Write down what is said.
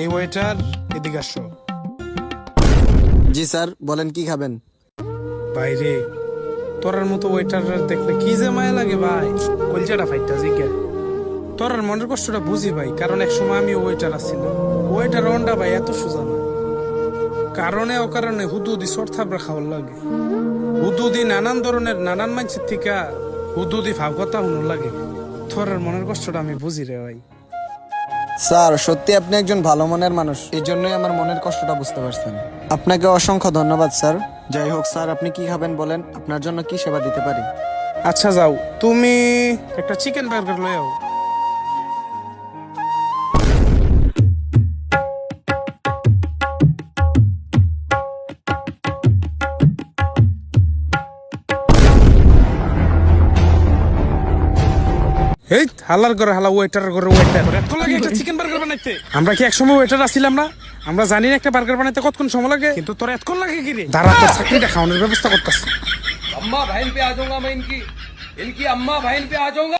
এই ওয়েটার এদিকে আসো। জি স্যার বলেন কি খাবেন? বাইরে তোরার মতো ওয়েটার দেখলে কি যে মায়া লাগে ভাই। কলজাটা ফাইটা জিজ্ঞা তোরার মনের কষ্টটা বুঝি ভাই কারণ এক সময় আমি ওয়েটার আসছিলাম ওয়েটার অন্ডা ভাই এত সোজা না। কারণে অকারণে হুদুদি সর থাবড়া খাওয়ার লাগে। হুদুদি নানান ধরনের নানান মানুষের থেকে হুদুদি ভাব কথা শুনোর লাগে। তোরার মনের কষ্টটা আমি বুঝি রে ভাই। স্যার সত্যি আপনি একজন ভালো মনের মানুষ। এই জন্যই আমার মনের কষ্টটা বুঝতে পারছেন। আপনাকে অসংখ্য ধন্যবাদ স্যার। যাই হোক স্যার আপনি কি খাবেন বলেন? আপনার জন্য কি সেবা দিতে পারি? আচ্ছা যাও। তুমি একটা চিকেন বার্গার লয়ে আও। এই হালার করে হালা ওয়েটার করে ওয়েটার এত লাগে একটা চিকেন বার্গার বানাইতে আমরা কি একসময় ওয়েটার আসছিলাম না আমরা জানি না একটা বার্গার বানাইতে কতক্ষণ সময় লাগে কিন্তু তোর এতক্ষণ লাগে কি রে দাঁড়া তোর চাকরিটা খাওয়ানোর ব্যবস্থা করতেছে अम्मा बहन पे आ जाऊंगा मैं इनकी इनकी अम्मा बहन पे आ जाऊंगा